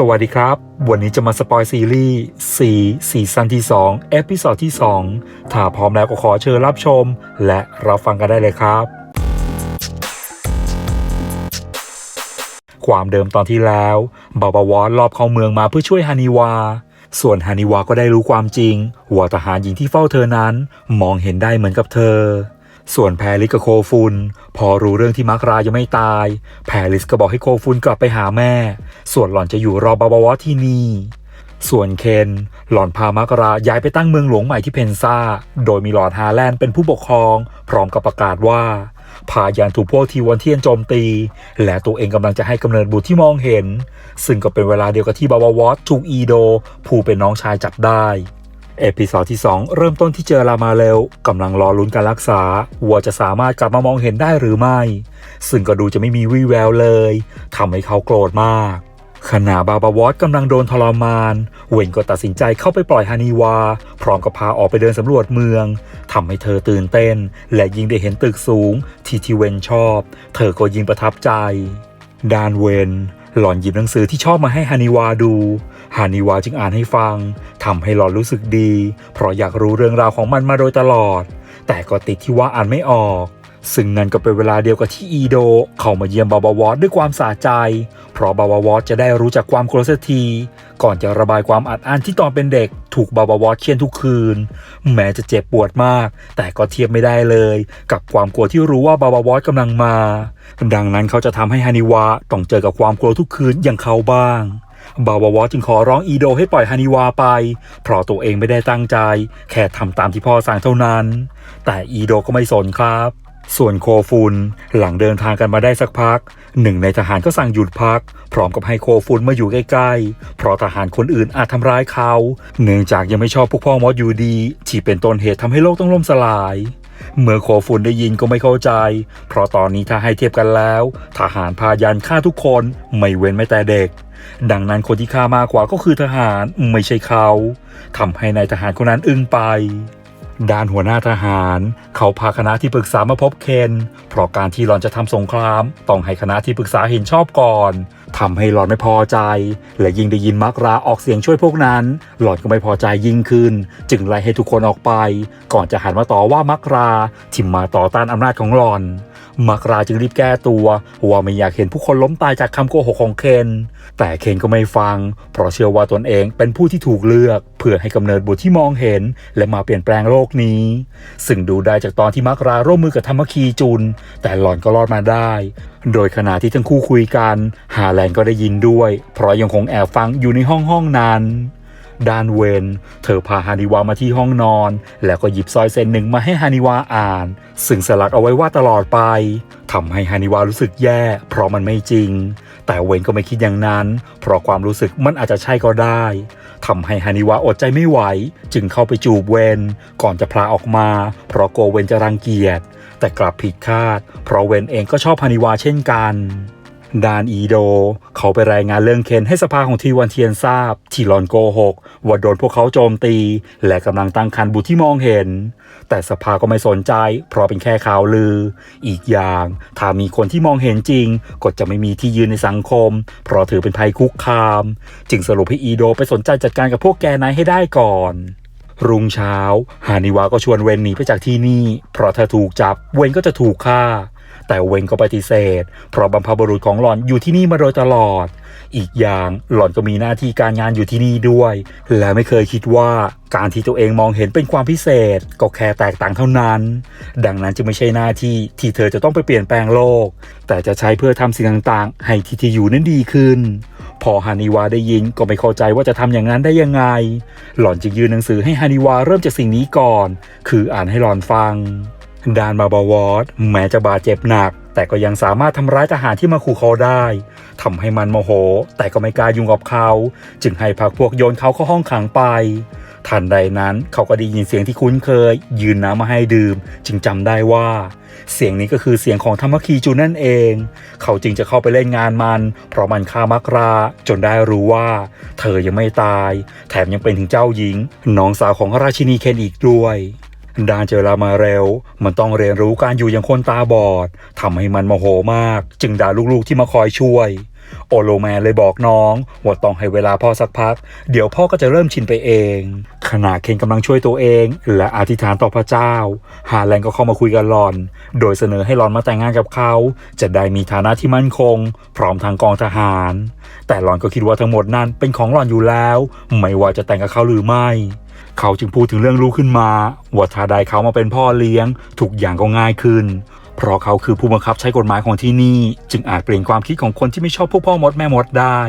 สวัสดีครับ วันนี้จะมาสปอยซีรีส์4ซีซั่นที่ 2 เอพิโซดที่ 2 ถ้าพร้อมแล้วก็ขอเชิญรับชม และรับฟังกันได้เลยครับ ความเดิมตอนที่แล้วบาบาวอสรอบเข้าเมืองมาเพื่อช่วยฮานิวา ส่วนฮานิวาก็ได้รู้ความจริงว่าทหารหญิงที่เฝ้าเธอนั้น มองเห็นได้เหมือนกับเธอ ส่วนแพรลิสกับโคฟุน พอรู้เรื่องที่มักรายังไม่ตาย แพรลิสก็บอกให้โคฟุนกลับไปหาแม่ ส่วนหล่อนจะอยู่รอบาบาวอที่นี่ ส่วนเคนหล่อนพามักราย้ายไปตั้งเมืองหลวงใหม่ที่เพนซาโดยมีหลอดฮาแลนด์เป็นผู้ปกครอง พร้อมกับประกาศว่าพายานถูกพวกทีวันเทียนโจมตี และตัวเองกำลังจะให้กำเนิดบุตรที่มองเห็น ซึ่งก็เป็นเวลาเดียวกับที่บาวาวอสถูกอีโด ผู้เป็นน้องชายจับได้ เอพิซอดที่ 2 เริ่มต้นที่เจอรามาเร็วกำลังรอลุ้นการรักษาว่าจะสามารถกลับมามองเห็นได้หรือไม่ ซึ่งก็ดูจะไม่มีวี่แววเลยทำให้เขาโกรธมาก ขณะบาบาวอสกำลังโดนทรมาน เวนก็ตัดสินใจเข้าไปปล่อยฮานิวา พร้อมกับพาออกไปเดินสำรวจเมืองทำให้เธอตื่นเต้น และยิ่งได้เห็นตึกสูง ที่ที่เวนชอบ เธอก็ยิ่งประทับใจ ดานเวนหล่อนหยิบหนังสือที่ชอบมาให้ฮานิวาดู ฮานิวาจึงอ่านให้ฟังทำให้หลอนรู้สึกดี เพราะอยากรู้เรื่องราวของมันมาโดยตลอด แต่ก็ติดที่ว่าอ่านไม่ออก ซึ่งนั่นก็เป็นเวลาเดียวกับที่อีโด เข้ามาเยี่ยมบาบาวอสด้วยความสะใจ เพราะบาบาวอสจะได้รู้จักความกลัวสียที ก่อนจะระบายความอัดอั้นที่ตอนเป็นเด็ก ถูกบาบาวอสเคียนทุกคืน แม้จะเจ็บปวดมาก แต่ก็เทียบไม่ได้เลย กับความกลัวที่รู้ว่าบาบาวอสกำลังมา ดังนั้นเขาจะทำให้ฮานิวาต้องเจอกับความกลัวทุกคืนอย่างเขาบ้าง บาวาวอจึงขอร้องอีโดให้ปล่อยฮานิวาไป เพราะตัวเองไม่ได้ตั้งใจ แค่ทำตามที่พ่อสั่งเท่านั้น แต่อีโดก็ไม่สนครับ ส่วนโคฟุนหลังเดินทางกันมาได้สักพัก หนึ่งในทหารก็สั่งหยุดพัก พร้อมกับให้โคฟุนมาอยู่ใกล้ๆ เพราะทหารคนอื่นอาจทำร้ายเขา เนื่องจากยังไม่ชอบพวกพ่อมดอยู่ดี ที่เป็นต้นเหตุทำให้โลกต้องล่มสลายเมื่อโคฟุนได้ยินก็ไม่เข้าใจ เพราะตอนนี้ถ้าให้เทียบกันแล้ว ทหารพายันฆ่าทุกคนไม่เว้นแม้แต่เด็ก ดังนั้นคนที่ฆ่ามากกว่าก็คือทหารไม่ใช่เขาทำให้นายทหารคนนั้นอึ้งไป ด้านหัวหน้าทหาร เขาพาคณะที่ปรึกษามาพบเคน เพราะการที่หลอนจะทำสงครามต้องให้คณะที่ปรึกษาเห็นชอบก่อนทำให้หลอนไม่พอใจ และยิ่งได้ยินมักราออกเสียงช่วยพวกนั้น หลอนก็ไม่พอใจยิ่งขึ้น จึงไล่ให้ทุกคนออกไป ก่อนจะหันมาต่อว่ามักราที่มาต่อต้านอำนาจของหลอน มักราจึงรีบแก้ตัวว่าไม่อยากเห็นผู้คนล้มตายจากคำโกหกของเคน แต่เคนก็ไม่ฟัง เพราะเชื่อว่าตนเองเป็นผู้ที่ถูกเลือก เพื่อให้กำเนิดบุตรที่มองเห็น และมาเปลี่ยนแปลงโลกนี้ ซึ่งดูได้จากตอนที่มักราร่วมมือกับธรรมคีจุน แต่หล่อนก็รอดมาได้ โดยขณะที่ทั้งคู่คุยกัน ฮาแลนด์ก็ได้ยินด้วย เพราะยังคงแอบฟังอยู่ในห้องห้องนั้น ดานเวน เธอพาฮานิวามาที่ห้องนอน แล้วก็หยิบซอยเซนหนึ่งมาให้ฮานิวาอ่าน ซึ่งสลักเอาไว้ว่าตลอดไปทำให้ฮานิวารู้สึกแย่ เพราะมันไม่จริง แต่เวนก็ไม่คิดอย่างนั้น เพราะความรู้สึกมันอาจจะใช่ก็ได้ทำให้ฮานิวาอดใจไม่ไหว จึงเข้าไปจูบเวนก่อนจะพลาออกมา เพราะโกลัวเวนจะรังเกียจแต่กลับผิดคาด เพราะเวนเองก็ชอบฮานิวาเช่นกัน ดานอีโด เขาไปรายงานเรื่องเคนให้สภาของทีวันเทียนทราบ ที่หลอนโกหกว่าโดนพวกเขาโจมตี และกำลังตั้งคันบุตรที่มองเห็น แต่สภาก็ไม่สนใจ เพราะเป็นแค่ข่าวลือ อีกอย่าง ถ้ามีคนที่มองเห็นจริง ก็จะไม่มีที่ยืนในสังคม เพราะถือเป็นภัยคุกคาม จึงสรุปให้อีโดไปสนใจจัดการกับพวกแกนายให้ได้ก่อนรุ่งเช้า ฮานิวาก็ชวนเวนหนีไปจากที่นี่ เพราะถ้าถูกจับ เวนก็จะถูกฆ่า แต่เวนก็ปฏิเสธ เพราะบัมพบุรุษของหล่อนอยู่ที่นี่มาโดยตลอด อีกอย่างหล่อนก็มีหน้าที่การงานอยู่ที่นี่ด้วย และไม่เคยคิดว่าการที่ตัวเองมองเห็นเป็นความพิเศษ ก็แค่แตกต่างเท่านั้น ดังนั้นจึงไม่ใช่หน้าที่ที่เธอจะต้องไปเปลี่ยนแปลงโลก แต่จะใช้เพื่อทำสิ่งต่างๆ ให้ที่ที่อยู่นั้นดีขึ้น พอฮานิวาได้ยินก็ไม่เข้าใจว่าจะทำอย่างนั้นได้ยังไง หล่อนจึงยื่นหนังสือให้ฮานิวาเริ่มจากสิ่งนี้ก่อน คืออ่านให้หล่อนฟัง ดานมาบาวอสแม้จะบาดเจ็บหนัก แต่ก็ยังสามารถทำร้ายทหารที่มาขู่เขาได้ทำให้มันโมโห แต่ก็ไม่กล้ายุ่งกับเขา จึงให้พักพวกโยนเขาเข้าห้องขังไป ทันใดนั้นเขาก็ได้ยินเสียงที่คุ้นเคย ยืนน้ำมาให้ดื่ม จึงจำได้ว่า เสียงนี้ก็คือเสียงของธรรมคีจูนั่นเอง เขาจึงจะเข้าไปเล่นงานมัน เพราะมันฆ่ามักรา จนได้รู้ว่า เธอยังไม่ตาย แถมยังเป็นถึงเจ้าหญิง น้องสาวของราชินีเคนอีกด้วย ดานเจอรามาเร็ว มันต้องเรียนรู้การอยู่อย่างคนตาบอดทำให้มันโมโหมาก จึงด่าลูกๆที่มาคอยช่วย โอโลแมนเลยบอกน้องว่าต้องให้เวลาพ่อสักพัก เดี๋ยวพ่อก็จะเริ่มชินไปเอง ขณะเคนกำลังช่วยตัวเอง และอธิษฐานต่อพระเจ้า ฮาแลนก็เข้ามาคุยกับหลอน โดยเสนอให้หลอนมาแต่งงานกับเขา จะได้มีฐานะที่มั่นคง พร้อมทางกองทหาร แต่หลอนก็คิดว่าทั้งหมดนั้นเป็นของหลอนอยู่แล้ว ไม่ว่าจะแต่งกับเขาหรือไม่ เขาจึงพูดถึงเรื่องลูกขึ้นมาว่าถ้าไดเขามาเป็นพ่อเลี้ยงทุกอย่างก็ง่ายขึ้น เพราะเขาคือผู้บังคับใช้กฎหมายของที่นี่ จึงอาจเปลี่ยนความคิดของคนที่ไม่ชอบพวกพ่อมดแม่มดได้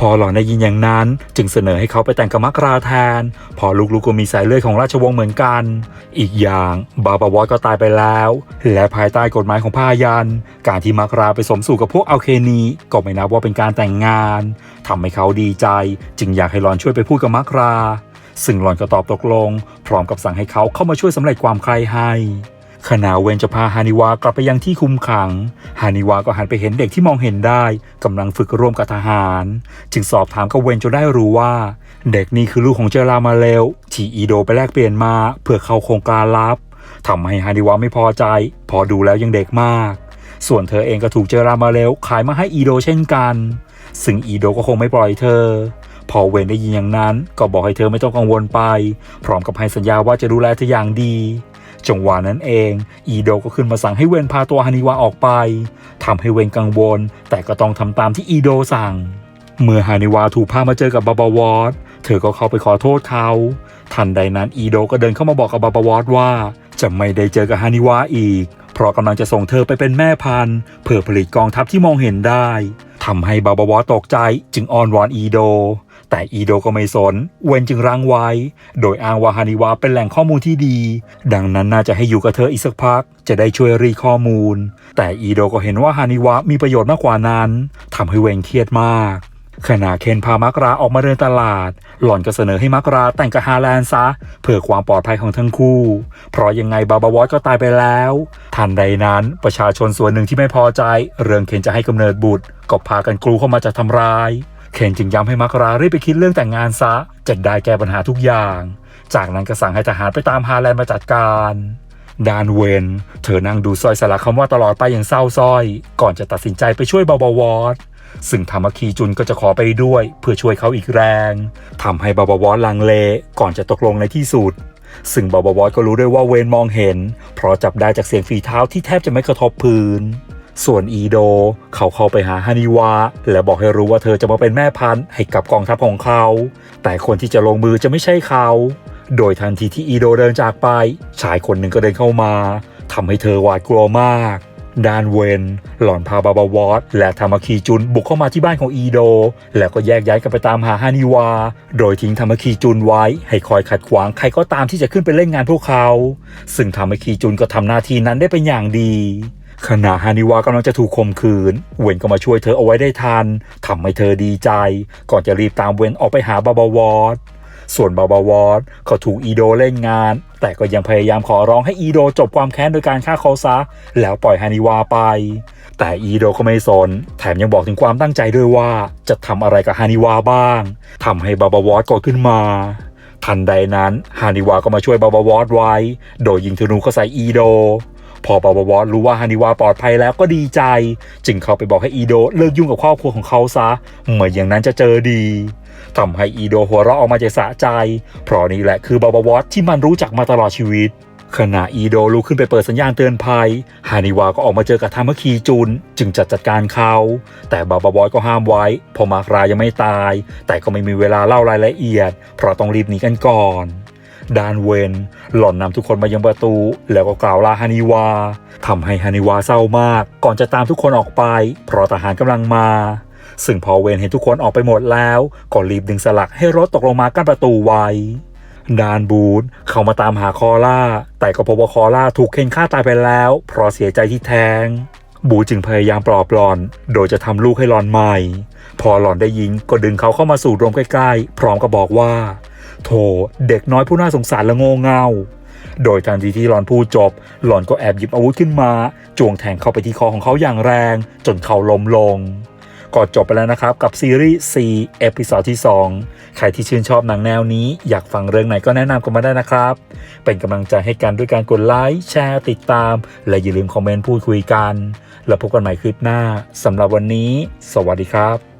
พอหล่อนได้ยินอย่างนั้น จึงเสนอให้เขาไปแต่งกับมักราแทน พอลูกๆก็มีสายเลือดของราชวงศ์เหมือนกัน อีกอย่างบาบาวอสก็ตายไปแล้ว และภายใต้กฎหมายของพายัน การที่มักราไปสมสู่กับพวกอัลเคนีก็ไม่นับว่าเป็นการแต่งงานทำให้เขาดีใจ จึงอยากให้หลอนช่วยไปพูดกับมักรา ซึ่งหลอนก็ตอบตกลง พร้อมกับสั่งให้เขาเข้ามาช่วยสำเร็จความใครให้ขณะเวนจะพาฮานิวากลับไปยังที่คุมขัง ฮานิวาก็หันไปเห็นเด็กที่มองเห็นได้กำลังฝึกร่วมกับทหาร จึงสอบถามกับเวนจนได้รู้ว่า เด็กนี่คือลูกของเจรามาเลวที่อีโดไปแลกเปลี่ยนมาเพื่อเข้าโครงการลับทำให้ฮานิวาไม่พอใจ พอดูแล้วยังเด็กมาก ส่วนเธอเองก็ถูกเจรามาเลวขายมาให้อีโดเช่นกัน ซึ่งอีโดก็คงไม่ปล่อยเธอ พอเวนได้ยินอย่างนั้นก็บอกให้เธอไม่ต้องกังวลไป พร้อมกับให้สัญญาว่าจะดูแลเธออย่างดีจังหวะนั้นเอง อีโดก็ขึ้นมาสั่งให้เวนพาตัวฮานิวาออกไปทำให้เวนกังวล แต่ก็ต้องทำตามที่อีโดสั่ง เมื่อฮานิวาถูกพามาเจอกับบาบาวอสเธอก็เข้าไปขอโทษเขา ทันใดนั้นอีโดก็เดินเข้ามาบอกกับบาบาวอสว่า จะไม่ได้เจอกับฮานิวาอีก เพราะกำลังจะส่งเธอไปเป็นแม่พันธุ์เพื่อผลิตกองทัพที่มองเห็นได้ทำให้บาบาวอสตกใจจึงอ้อนวอนอีโด แต่อีโดก็ไม่สนเวนจึงรั้งไว้ โดยอ้างว่าฮานิวาเป็นแหล่งข้อมูลที่ดี ดังนั้นน่าจะให้อยู่กับเธออีกสักพัก จะได้ช่วยรีข้อมูล แต่อีโดก็เห็นว่าฮานิวามีประโยชน์มากกว่านั้นทำให้เวนเครียดมาก ขณะเคนพามักราออกมาเดินตลาด หล่อนก็เสนอให้มักราแต่งกับฮาแลนซะ เพื่อความปลอดภัยของทั้งคู่ เพราะยังไงบาบาวอสก็ตายไปแล้ว ทันใดนั้นประชาชนส่วนหนึ่งที่ไม่พอใจ เรื่องเคนจะให้กำเนิดบุตรก็พากันกลูเข้ามาจะทำร้าย เคนจึงย้ำให้มักรารีบไปคิดเรื่องแต่งงานซะจะได้แก้ปัญหาทุกอย่าง จากนั้นก็สั่งให้ทหารไปตามฮาแลนมาจัดการดานเวนเธอนั่งดูสร้อยสลักคำว่าตลอดไปอย่างเศร้าสร้อย ก่อนจะตัดสินใจไปช่วยบาบาวอสซึ่งธรรมคีจุนก็จะขอไปด้วย เพื่อช่วยเขาอีกแรงทำให้บาบาวอสลังเล ก่อนจะตกลงในที่สุด ซึ่งบาบาวอสก็รู้ด้วยว่าเวนมองเห็น เพราะจับได้จากเสียงฝีเท้าที่แทบจะไม่กระทบพื้น ส่วนอีโด เขาเข้าไปหาฮานิวาและบอกให้รู้ว่าเธอจะมาเป็นแม่พันธุ์ให้กับกองทัพของเขา แต่คนที่จะลงมือจะไม่ใช่เขา โดยทันทีที่อีโดเดินจากไป ชายคนหนึ่งก็เดินเข้ามาทำให้เธอหวาดกลัวมากดานเวนหล่อนพาบาบาวอสและธรรมคีจุนบุกเข้ามาที่บ้านของอีโด แล้วก็แยกย้ายกันไปตามหาฮานิวา โดยทิ้งธรรมคีจุนไว้ ให้คอยขัดขวางใครก็ตามที่จะขึ้นไปเล่นงานพวกเขา ซึ่งธรรมคีจุนก็ทำหน้าที่นั้นได้เป็นอย่างดี ขณะฮานิวากำลังจะถูกข่มขืน เวนก็มาช่วยเธอเอาไว้ได้ทันทำให้เธอดีใจ ก่อนจะรีบตามเวนออกไปหาบาบาวอสส่วนบาบาวอสเขาถูกอีโดเล่นงาน แต่ก็ยังพยายามขอร้องให้อีโดจบความแค้นโดยการฆ่าเขาซะ แล้วปล่อยฮานิวาไป แต่อีโดก็ไม่สน แถมยังบอกถึงความตั้งใจด้วยว่า จะทำอะไรกับฮานิวาบ้างทำให้บาบาวอสโกรธขึ้นมาทันใดนั้นฮานิวาก็มาช่วยบาบาวอสไว้ โดยยิงธนูเข้าใส่อีโด พอบาบาวอสรู้ว่าฮานิวาปลอดภัยแล้วก็ดีใจ จึงเข้าไปบอกให้อีโดเลิกยุ่งกับครอบครัวของเขาซะเหมือนอย่างนั้นจะเจอดีทำให้อีโดหัวเราะออกมาจากสะใจ เพราะนี่แหละคือบาบาวอสที่มันรู้จักมาตลอดชีวิตขณะอีโดลุกขึ้นไปเปิดสัญญาณเตือนภัย ฮานิวาก็ออกมาเจอกับทามะคีจุน จึงจัดจัดการเขา แต่บาบาวอสก็ห้ามไว้ พอมารายังไม่ตาย แต่ก็ไม่มีเวลาเล่ารายละเอียด เพราะต้องรีบหนีกันก่อน ดานเวนหล่อนนำทุกคนมายังประตู แล้วก็กล่าวลาฮานิวาทำให้ฮานิวาเศร้ามาก ก่อนจะตามทุกคนออกไป เพราะทหารกำลังมา ซึ่งพอเวนเห็นทุกคนออกไปหมดแล้วก็รีบดึงสลักให้รถตกลงมากั้นประตูไว้ดานบูธเข้ามาตามหาคอล่า แต่ก็พบว่าคอล่าถูกเค้นฆ่าตายไปแล้ว เพราะเสียใจที่แทง บูจึงพยายามปลอบหลอน โดยจะทำลูกให้หลอนใหม่ พอหลอนได้ยินก็ดึงเขาเข้ามาสู่รวมใกล้ๆ พร้อมกับบอกว่า โถเด็กน้อยผู้น่าสงสารและโง่เง่าโดยทันทีที่หลอนพูดจบ หลอนก็แอบหยิบอาวุธขึ้นมาจวงแทงเข้าไปที่คอของเขาอย่างแรง จนเขาล้มลงก็จบไปแล้วนะครับกับซีรีส์ C เอพิ o d ที่ 2 ใครที่ชื่นชอบหนังแนวนี้อยากฟังเรื่องไหนก็แนะนำกันมาได้นะครับ เป็นกำลังใจให้กันด้วยการกดไลค์แชร์ติดตาม และอย่าลืมคอมเมนต์พูดคุยกัน แล้วพบกันใหม่คลิปหน้าสำหรับวันนี้ สวัสดีครับ